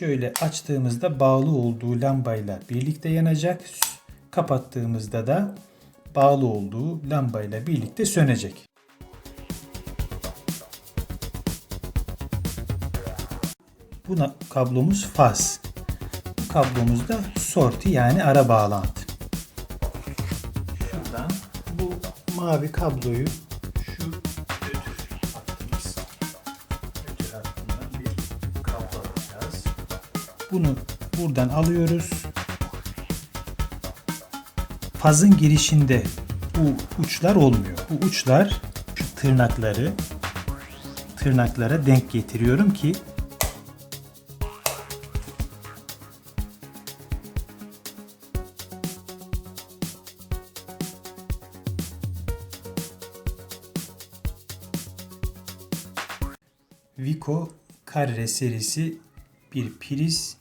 şöyle açtığımızda bağlı olduğu lambayla birlikte yanacak. Kapattığımızda da bağlı olduğu lambayla birlikte sönecek. Buna kablomuz faz. Bu kablomuz da sorti yani ara bağlantı. Şuradan bu mavi kabloyu Bunu buradan alıyoruz. Fazın girişinde bu uçlar olmuyor. Bu uçlar şu tırnakları tırnaklara denk getiriyorum ki Vico Carre serisi bir priz.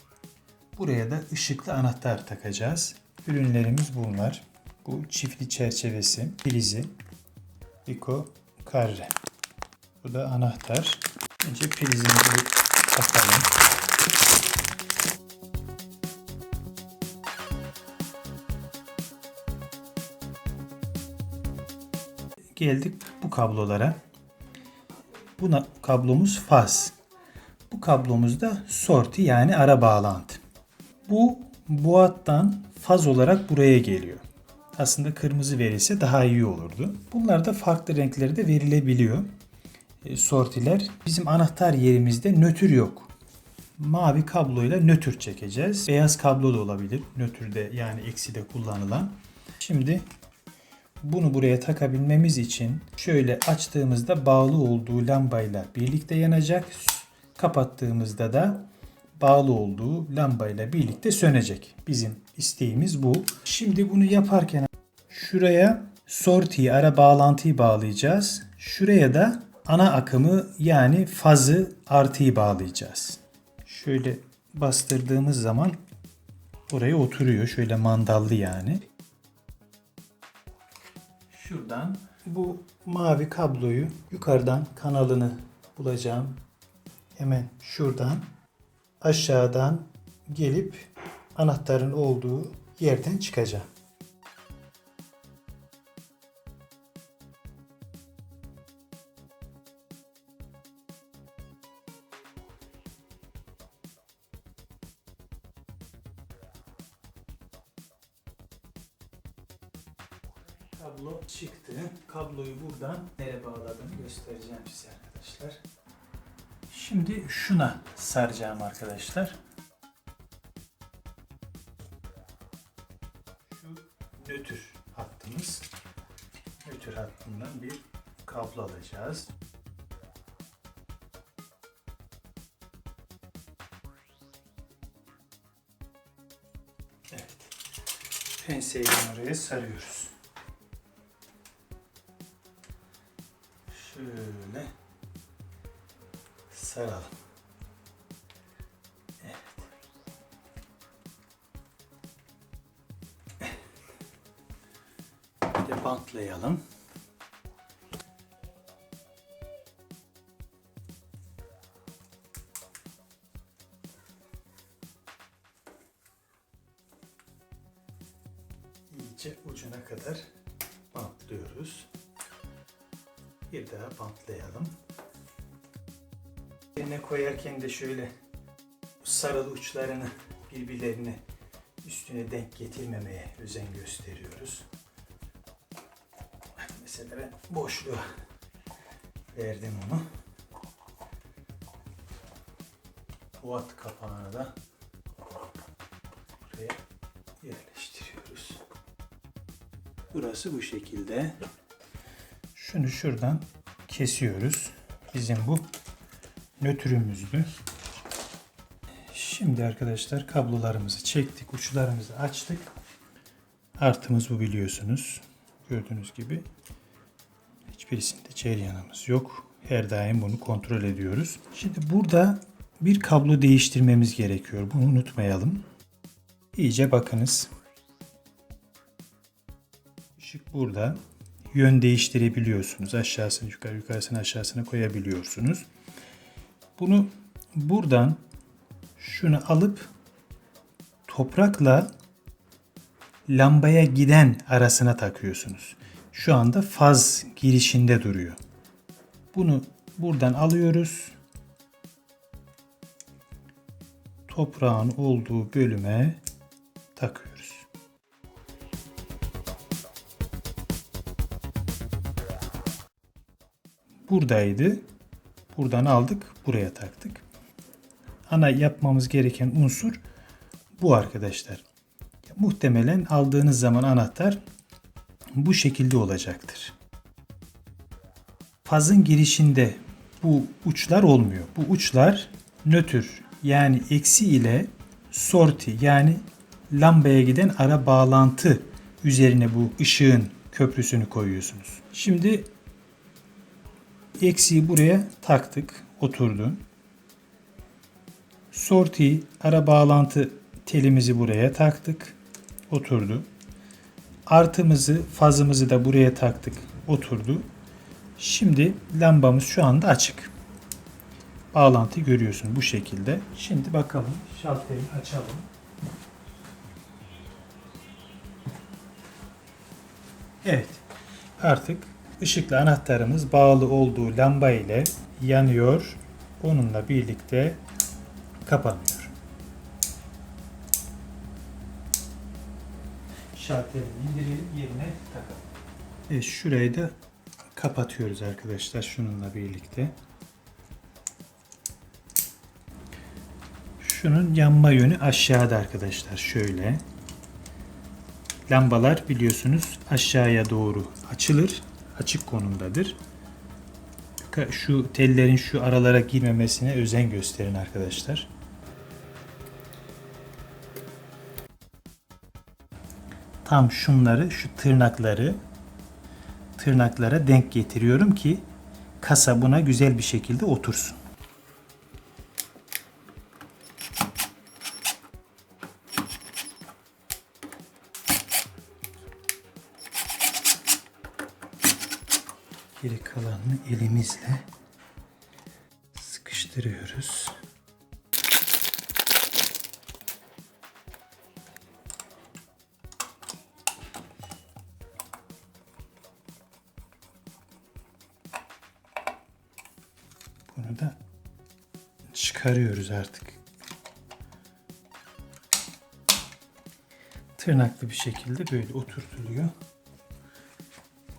Buraya da ışıklı anahtar takacağız. Ürünlerimiz bunlar. Bu çiftli çerçevesi, prizi. Vico Carre. Bu da anahtar. Önce prizimizi takalım. Geldik bu kablolara. Buna kablomuz faz. Bu kablomuz da sorti yani ara bağlantı. Bu hattan faz olarak buraya geliyor. Aslında kırmızı verilse daha iyi olurdu. Bunlar da farklı renkleri de verilebiliyor. E, sortiler. Bizim anahtar yerimizde nötr yok. Mavi kabloyla nötr çekeceğiz. Beyaz kablo da olabilir. Nötrde yani eksi de kullanılan. Şimdi bunu buraya takabilmemiz için şöyle açtığımızda bağlı olduğu lambayla birlikte yanacak. Kapattığımızda da bağlı olduğu lambayla birlikte sönecek. Bizim isteğimiz bu. Şimdi bunu yaparken şuraya sortiyi, ara bağlantıyı bağlayacağız. Şuraya da ana akımı yani fazı artıyı bağlayacağız. Şöyle bastırdığımız zaman oraya oturuyor. Şöyle mandallı yani. Şuradan bu mavi kabloyu yukarıdan kanalını bulacağım. Hemen şuradan aşağıdan gelip anahtarın olduğu yerden çıkacağım. Kablo çıktı. Kabloyu buradan nereye bağladım göstereceğim size arkadaşlar. Şimdi şuna saracağım arkadaşlar. Şu nötr hattımız. Nötr hattından bir kablo alacağız. Evet. Penseyle oraya sarıyoruz. Saralım. Evet. Bir de bantlayalım. İyice ucuna kadar bantlıyoruz. Bir daha bantlayalım. Yerine koyarken de şöyle sarılı uçlarını birbirlerine üstüne denk getirmemeye özen gösteriyoruz. Mesela ben boşluğa verdim onu. Watt kapağını da buraya yerleştiriyoruz. Burası bu şekilde. Şunu şuradan kesiyoruz. Bizim bu nötrümüzdü. Şimdi arkadaşlar kablolarımızı çektik, uçlarımızı açtık. Artımız bu biliyorsunuz. Gördüğünüz gibi hiçbirisinde ceryanımız yok. Her daim bunu kontrol ediyoruz. Şimdi burada bir kablo değiştirmemiz gerekiyor. Bunu unutmayalım. İyice bakınız. Işık burada. Yön değiştirebiliyorsunuz. Aşağısını yukarı, yukarısını aşağısına koyabiliyorsunuz. Bunu buradan şunu alıp toprakla lambaya giden arasına takıyorsunuz. Şu anda faz girişinde duruyor. Bunu buradan alıyoruz. Toprağın olduğu bölüme takıyoruz. Buradaydı. Buradan aldık, buraya taktık. Ana yapmamız gereken unsur bu arkadaşlar. Muhtemelen aldığınız zaman anahtar bu şekilde olacaktır. Fazın girişinde bu uçlar olmuyor. Bu uçlar nötr yani eksi ile sorti yani lambaya giden ara bağlantı üzerine bu ışığın köprüsünü koyuyorsunuz. Şimdi eksiği buraya taktık, oturdu. Sorti ara bağlantı telimizi buraya taktık, oturdu. Artımızı, fazımızı da buraya taktık, oturdu. Şimdi lambamız şu anda açık. Bağlantı görüyorsun bu şekilde. Şimdi bakalım şalteri açalım. Evet. Artık ışıklı anahtarımız bağlı olduğu lamba ile yanıyor. Onunla birlikte kapanıyor. Şalteri indirelim yerine takalım. Evet, şurayı da kapatıyoruz arkadaşlar şununla birlikte. Şunun yanma yönü aşağıda arkadaşlar şöyle. Lambalar biliyorsunuz aşağıya doğru açılır. Açık konumdadır. Şu tellerin şu aralara girmemesine özen gösterin arkadaşlar. Tam şunları, şu tırnakları tırnaklara denk getiriyorum ki kasa buna güzel bir şekilde otursun. Geri kalanını elimizle sıkıştırıyoruz. Bunu da çıkarıyoruz artık. Tırnaklı bir şekilde böyle oturtuluyor.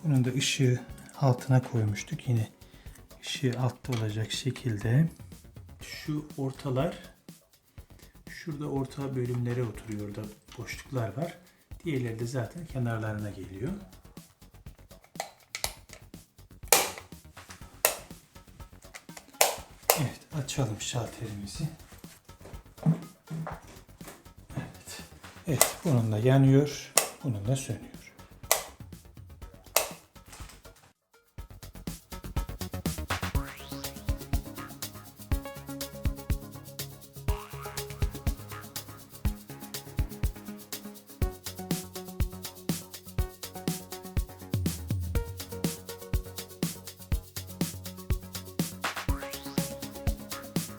Bunun da ışığı altına koymuştuk. Yine ışığı altta olacak şekilde. Şu ortalar şurada orta bölümlere oturuyor. Orada boşluklar var. Diğerleri de zaten kenarlarına geliyor. Evet açalım şalterimizi. Evet. Evet bununla yanıyor. Bununla sönüyor.